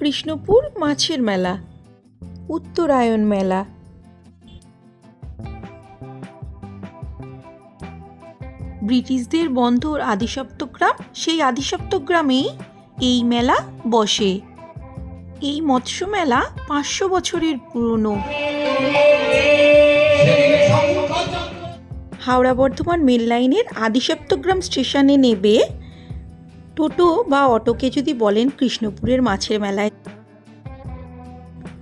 কৃষ্ণপুর মাছের মেলা, উত্তরায়ণ মেলা। ব্রিটিশদের বন্ধর আদিসপ্তগ্রাম সেই আদিসপ্তগ্রামেই এই মেলা বসে। এই মৎস্য মেলা পাঁচশো বছরের পুরনো। হাওড়া বর্ধমান মেল লাইনের আদিসপ্তগ্রাম স্টেশনে নেবে টোটো বা অটোকে যদি বলেন কৃষ্ণপুরের মাছের মেলায়,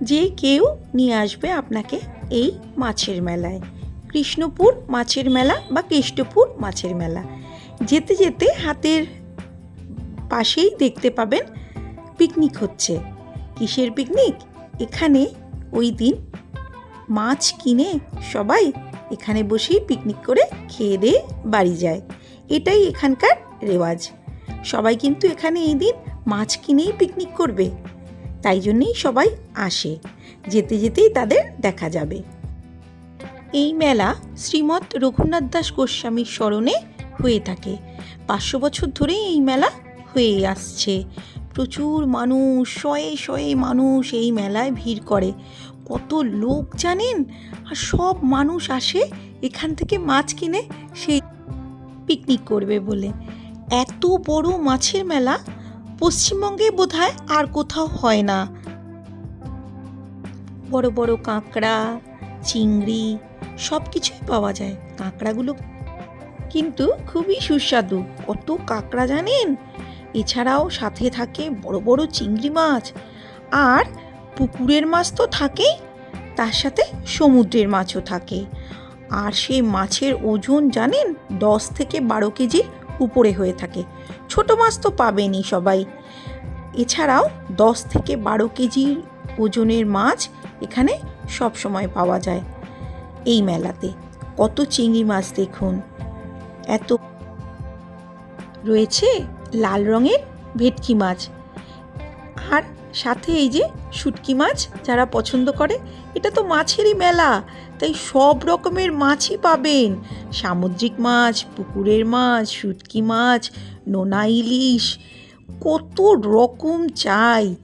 যে কেউ নিয়ে আসবে আপনাকে এই মাছের মেলায়। কৃষ্ণপুর মাছের মেলা বা কেষ্টপুর মাছের মেলা। যেতে যেতে হাতের পাশেই দেখতে পাবেন পিকনিক হচ্ছে। কিসের পিকনিক? এখানে ওই দিন মাছ কিনে সবাই এখানে বসেই পিকনিক করে খেয়ে দিয়ে বাড়ি যায়। এটাই এখানকার রেওয়াজ। সবাই কিন্তু এখানে এই দিন মাছ কিনেই পিকনিক করবে। তাই জন্যেই সবাই আসে। যেতে যেতেই তাদের দেখা যাবে। এই মেলা শ্রীমৎ রঘুনাথ দাস গোস্বামীর স্মরণে হয়ে থাকে। পাঁচশো বছর ধরেই এই মেলা হয়ে আসছে। প্রচুর মানুষ, শয়ে শয়ে মানুষ এই মেলায় ভিড় করে। কত লোক জানেন? আর সব মানুষ আসে এখান থেকে মাছ কিনে সেই পিকনিক করবে বলে। এত বড় মাছের মেলা? পশ্চিমবঙ্গে বোধহয় আর কোথাও হয় না। বড় বড় কাঁকড়া, চিংড়ি সব কিছুই পাওয়া যায়, কাঁকড়াগুলো কিন্তু খুবই সুস্বাদু। কত কাঁকড়া জানেন? এছাড়াও সাথে থাকে বড় বড় চিংড়ি মাছ। আর পুকুরের মাছ তো থাকেই, তার সাথে সমুদ্রের মাছও থাকে। আর সেই মাছের ওজন জানেন? দশ থেকে বারো কেজির উপরে হয়ে থাকে। ছোট মাছ তো পাবেনই সবাই। এছাড়াও দশ থেকে বারো কেজির ওজনের মাছ এখানে সব সময় পাওয়া যায় এই মেলাতে। কত চিংড়ি মাছ দেখুন। এত রয়েছে লাল রঙের ভেটকি মাছ। সাথে এই যে শুটকি মাছ যারা পছন্দ করে, এটা তো মাছেরই মেলা, তাই সব রকমের মাছই পাবেন। সামুদ্রিক মাছ, পুকুরের মাছ, শুটকি মাছ, নোনা ইলিশ, কত রকম চাই।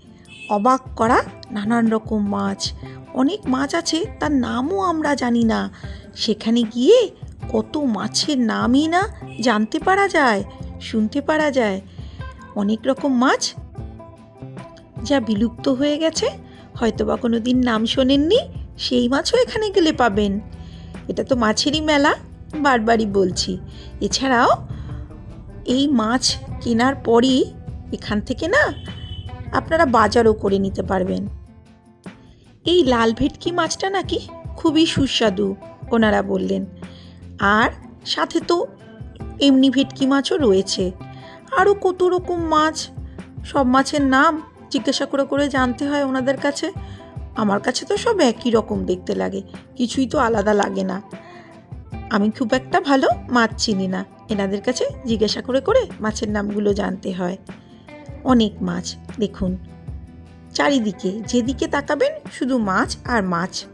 অবাক করা নানান রকম মাছ। অনেক মাছ আছে, তার নামও আমরা জানি না। সেখানে গিয়ে কত মাছের নামই না জানতে পারা যায়, শুনতে পারা যায়। অনেক রকম মাছ যা বিলুপ্ত হয়ে গেছে, হয়তোবা কোনো দিন নাম শোনেননি, সেই মাছও এখানে গেলে পাবেন। এটা তো মাছেরই মেলা, বারবারই বলছি। এছাড়াও, এই মাছ কেনার পরই এখান থেকে না, আপনারা বাজারও করে নিতে পারবেন। এই লাল ভেটকি মাছটা নাকি খুবই সুস্বাদু, ওনারা বললেন। আর সাথে তো এমনি ভেটকি মাছও রয়েছে। আরও কত রকম মাছ, সব মাছের নাম জিজ্ঞাসা করে করে জানতে হয় ওনাদের কাছে। আমার কাছে তো সব একই রকম দেখতে লাগে, কিছুই তো আলাদা লাগে না। আমি খুব একটা ভালো মাছ চিনি না, এনাদের কাছে জিজ্ঞাসা করে করে মাছের নামগুলো জানতে হয়। অনেক মাছ, দেখুন। চারিদিকে, যেদিকে তাকাবেন, শুধু মাছ আর মাছ।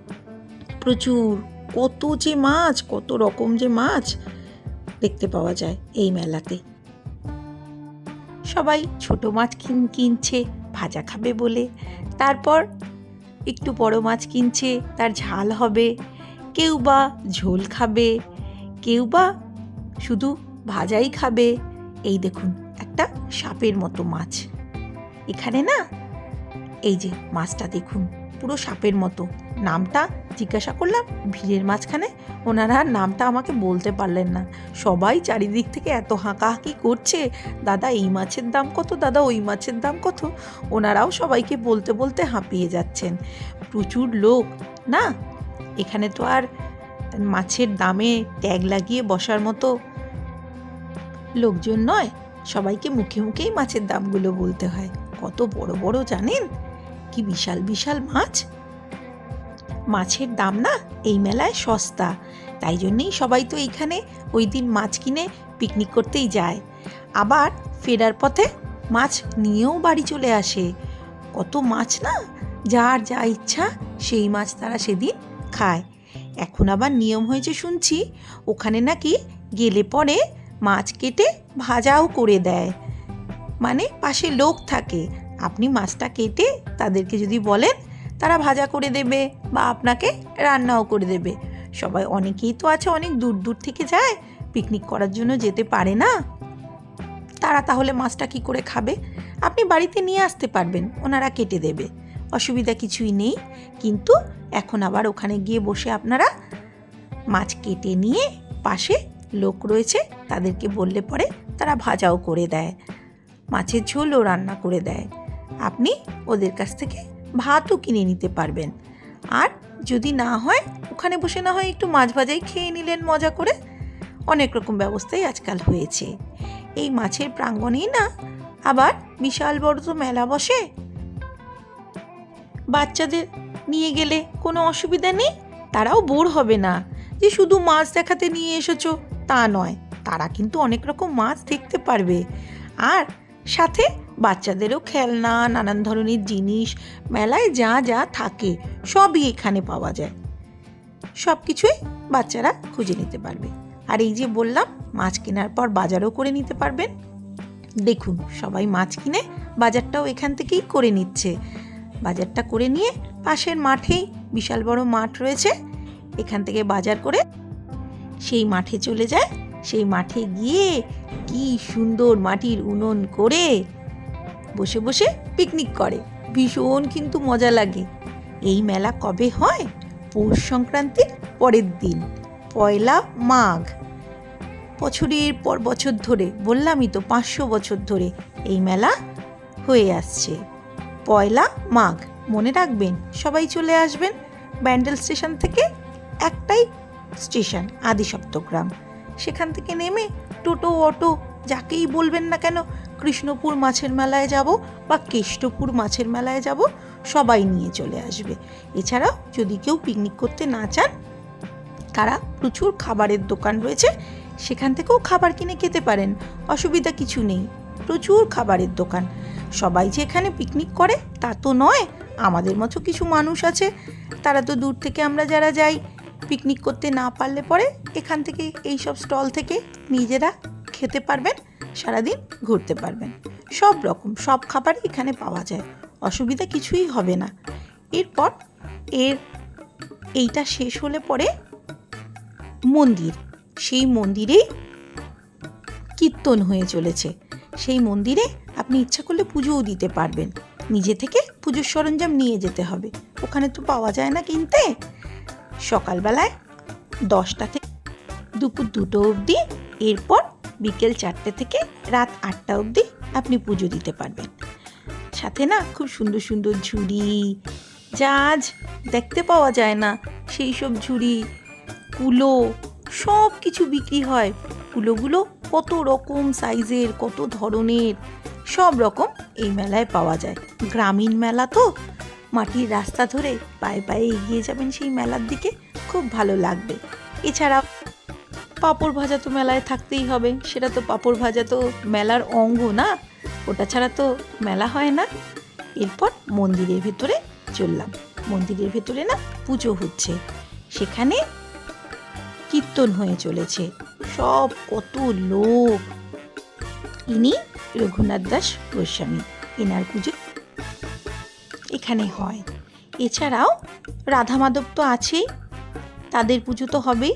প্রচুর, কত যে মাছ, কত রকম যে মাছ দেখতে পাওয়া যায় এই মেলাতে। সবাই ছোট মাছ কিন, কিনছে। ভাজা খাবে বলে। তারপর একটু বড় মাছ কিনছে, তার ঝাল হবে। কেউ বা ঝোল খাবে, কেউ বা শুধু ভাজাই খাবে। এই দেখুন, একটা সাপের মতো মাছ। এখানে না, এই যে মাছটা দেখুন, পুরো সাপের মতো। নামটা জিজ্ঞাসা করলাম, ভিড়ের মাঝখানে ওনারা নামটা আমাকে বলতে পারলেন না। সবাই চারিদিক থেকে এত হাঁকাহাঁকি করছে, দাদা, এই মাছের দাম কত? দাদা, ওই মাছের দাম কত? ওনারাও সবাইকে বলতে বলতে হাঁপিয়ে যাচ্ছেন। প্রচুর লোক। না, এখানে তো আর মাছের দামে ট্যাগ লাগিয়ে বসার মতো লোকজন নয়। সবাইকে মুখে মুখেই মাছের দামগুলো বলতে হয়। কত বড় বড় জানেন? কি বিশাল বিশাল মাছ? মাছের দাম না এই মেলায় সস্তা। তাই জন্যেই সবাই তো এইখানে ওই দিন মাছ কিনে পিকনিক করতেই যায়। আবার ফেরার পথে মাছ নিয়েও বাড়ি চলে আসে। কত মাছ না? যার যা ইচ্ছা সেই মাছ তারা সেদিন খায়। এখন আবার নিয়ম হয়েছে শুনছি, ওখানে নাকি গেলে পরে মাছ কেটে ভাজাও করে দেয়। মানে পাশে লোক থাকে, আপনি মাছটা কেটে তাদেরকে যদি বলেন তারা ভাজা করে দেবে বা আপনাকে রান্নাও করে দেবে। সবাই অনেকেই তো আছে, অনেক দূর দূর থেকে যায় পিকনিক করার জন্য যেতে পারে না। তারা তাহলে মাছটা কি করে খাবে? আপনি বাড়িতে নিয়ে আসতে পারবেন, ওনারা কেটে দেবে। অসুবিধা কিছুই নেই, কিন্তু এখন আবার ওখানে গিয়ে বসে আপনারা মাছ কেটে নিয়ে পাশে লোক রয়েছে, তাদেরকে বললে পরে তারা ভাজাও করে দেয়, মাছের ঝোলও রান্না করে দেয়। আপনি ওদের কাছ থেকে ভাতও কিনে নিতে পারবেন। আর যদি না হয়, ওখানে বসে না হয় একটু মাছ ভাজাই খেয়ে নিলেন মজা করে। অনেক রকম ব্যবস্থাই আজকাল হয়েছে। এই মাছের প্রাঙ্গণেই না, আবার বিশাল বড় তো মেলা বসে। বাচ্চাদের নিয়ে গেলে কোনো অসুবিধা নেই? তারাও বোর হবে না। যে শুধু মাছ দেখাতে নিয়ে এসেছ, তা নয়। তারা কিন্তু অনেক রকম মাছ দেখতে পারবে। আর সাথে বাচ্চাদেরও খেলনা, নানান ধরনের জিনিস, মেলায় যা যা থাকে, সবই এখানে পাওয়া যায়। সব কিছুই বাচ্চারা খুঁজে নিতে পারবে। আর এই যে বললাম, মাছ কেনার পর বাজারও করে নিতে পারবেন। দেখুন, সবাই মাছ কিনে বাজারটাও এখান থেকেই করে নিচ্ছে। বাজারটা করে নিয়ে পাশের মাঠেই বিশাল বড় মাঠ রয়েছে। এখান থেকে বাজার করে সেই মাঠে চলে যায়। সেই মাঠে গিয়ে কি সুন্দর মাটির উনুন করে বসে বসে পিকনিক করে। ভীষণ কিন্তু মজা লাগে। এই মেলা কবে হয়? পৌষ সংক্রান্তির পরের দিন। পয়লা মাঘ। বছরের পর বছর ধরে, বললামই তো পাঁচশো বছর ধরে এই মেলা হয়ে আসছে। পয়লা মাঘ। মনে রাখবেন, সবাই চলে আসবেন ব্যান্ডেল স্টেশন থেকে, একটাই স্টেশন আদি সপ্তগ্রাম সেখান থেকে নেমে টোটো, অটো, যাকেই বলবেন না কেন কৃষ্ণপুর মাছের মেলায় যাব বা কেষ্টপুর মাছের মেলায় যাব, সবাই নিয়ে চলে আসবে। এছাড়াও যদি কেউ পিকনিক করতে না চান, তারা প্রচুর খাবারের দোকান রয়েছে, সেখান থেকেও খাবার কিনে খেতে পারেন, অসুবিধা কিছু নেই, প্রচুর খাবারের দোকান। সবাই যে এখানে পিকনিক করে, তা তো নয়, আমাদের মতো কিছু মানুষ আছে, তারা তো দূর থেকে আমরা যারা যাই পিকনিক করতে না পারলে পরে এখান থেকে এই সব স্টল থেকে নিজেরা খেতে পারবেন। সারাদিন ঘুরতে পারবেন। সব রকম, সব খাবারই এখানে পাওয়া যায়। অসুবিধা কিছুই হবে না। এরপর এর এইটা শেষ হলে পরে মন্দির। সেই মন্দিরেই কীর্তন হয়ে চলেছে। সেই মন্দিরে আপনি ইচ্ছা করলে পুজোও দিতে পারবেন। নিজে থেকে পুজোর সরঞ্জাম নিয়ে যেতে হবে। ওখানে তো পাওয়া যায় না কিনতে। সকালবেলায় দশটা থেকে দুপুর দুটো অবধি, এরপর বিকেল চারটে থেকে রাত আটটা অবধি আপনি পুজো দিতে পারবেন। সাথে না খুব সুন্দর সুন্দর ঝুড়ি, জাজ দেখতে পাওয়া যায় না, সেই সব ঝুড়ি, কুলো, সব কিছু বিক্রি হয়। কুলোগুলো কত রকম সাইজের, কত ধরনের, সব রকম এই মেলায় পাওয়া যায়। গ্রামীণ মেলা তো, মাটির রাস্তা ধরে পায়ে পায়ে এগিয়ে যাবেন সেই মেলার দিকে, খুব ভালো লাগবে। এছাড়া পাঁপড় ভাজা তো মেলায় থাকতেই হবে। সেটা তো পাঁপড় ভাজা তো মেলার অঙ্গ না। ওটা ছাড়া তো মেলা হয় না। এরপর মন্দিরের ভেতরে চললাম। মন্দিরের ভেতরে না পুজো হচ্ছে। সেখানে কীর্তন হয়ে চলেছে। সব কত লোক। ইনি রঘুনাথ দাস গোস্বামী। এনার পুজো এখানে হয়। এছাড়াও রাধা মাধব তো আছেই। তাদের পুজো তো হবেই।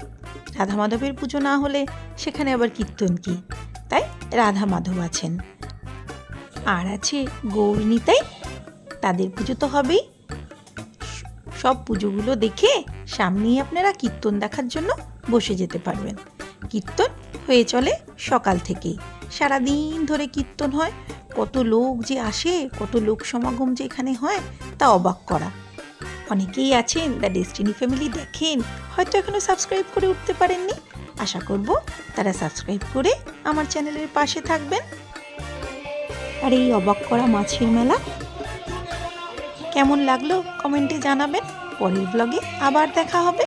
রাধা মাধবের পুজো না হলে সেখানে আবার কীর্তন কি? তাই রাধা মাধব আছেন। আর আছে গৌরনীতাই তাদের পুজো তো হবেই। সব পুজোগুলো দেখে সামনেই আপনারা কীর্তন দেখার জন্য বসে যেতে পারবেন। কীর্তন হয়ে চলে সকাল থেকেই। সারাদিন ধরে কীর্তন হয়। কত লোক যে আসে, কত লোক সমাগম যে এখানে হয়, তা অবাক করা। অনেকেই আছেন দ্য ডেস্টিনি ফ্যামিলি দেখেন, হয়তো এখনও সাবস্ক্রাইব করে উঠতে পারেননি। আশা করব তারা সাবস্ক্রাইব করে আমার চ্যানেলের পাশে থাকবেন। আর এই অবাক করা মাছের মেলা, কেমন লাগল কমেন্টে জানাবেন। পরের ব্লগে আবার দেখা হবে।